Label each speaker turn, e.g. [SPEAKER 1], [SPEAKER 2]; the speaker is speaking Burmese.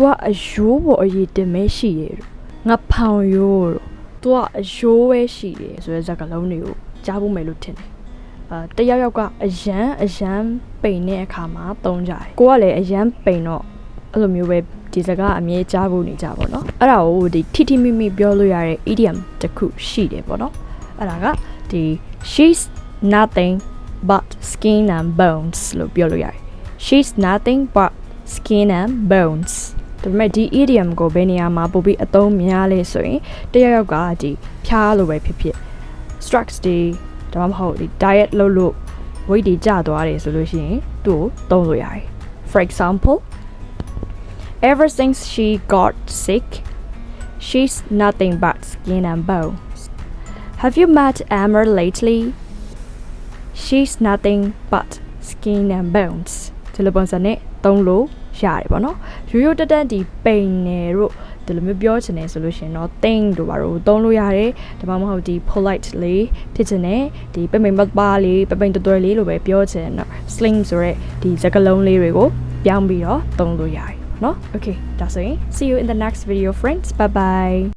[SPEAKER 1] तू ကအယိုးပေါ်အရေးတင်မဲရှိတယ်လို့ငါဖောင်ယိုးလို့ तू ကအယိုးပဲရှိတယ်ဆိုတဲ့ဇာတ်ကလုံးတွေကိုကြားဖို့မယ်လို့ထင်တယ်အာတယောက်ယောက်ကအရန်အရန်ပိန်တဲ့အခါမှာသုံးကြတယ်ကိုကလည်းအရန်ပိန်တော့အဲ့လိုမျိုးပဲဒီစကားအမြဲကြားဖို့နေကြပါတော့အဲ့ဒါကိုဒီထိထိမိမိပြောလို့ရတဲ့ idiom တစ်ခုရှိတယ်ပေါ့နော်အဲ့ဒါကဒီ she's nothing but skin and bones လို့ပြောလို့ရတယ် she's nothing but skin and bones ဒါပေမဲ့ဒီ idiom ကိုဘယ်နေရာမှာပို့ပြီးအသုံးများလဲဆိုရင်တယောက်ယောက်ကဒီဖြားလို့ပဲဖြစ်ဖြစ် stress တွေဒါမှမဟုတ်ဒီ diet လုပ်လို့ weight တွေကျသွားတယ်ဆိုလို့ရှိရင်သူ့ကိုသုံးလို့ရတယ် for example ever since she got sick she's nothing but skin and bones have you met Amber lately she's nothing but skin and bones ဒီလိုပုံစံနဲ့သုံးလို့ ရတယ်ပေါ့နော်ရိုးရိုးတက်တက်ဒီပိန်နေတို့ဒီလိုမျိုးပြောချင်တယ်ဆိုလို့ရှင်တော့ thing တို့ပါတို့သုံးလို့ရတယ်ဒါမှမဟုတ်ဒီ polite လေးဖြစ်ချင်တယ်ဒီပိန်ပိန်ပပလေးပိန်ပိန်တွယ်တွယ်လေးလို့ပဲပြောချင်တယ်နော် sling ဆိုရက်ဒီစကားလုံးလေးတွေကိုပြောင်းပြီးတော့သုံးလို့ရတယ်နော် okay ဒါဆိုရင် see you in the next video friends bye bye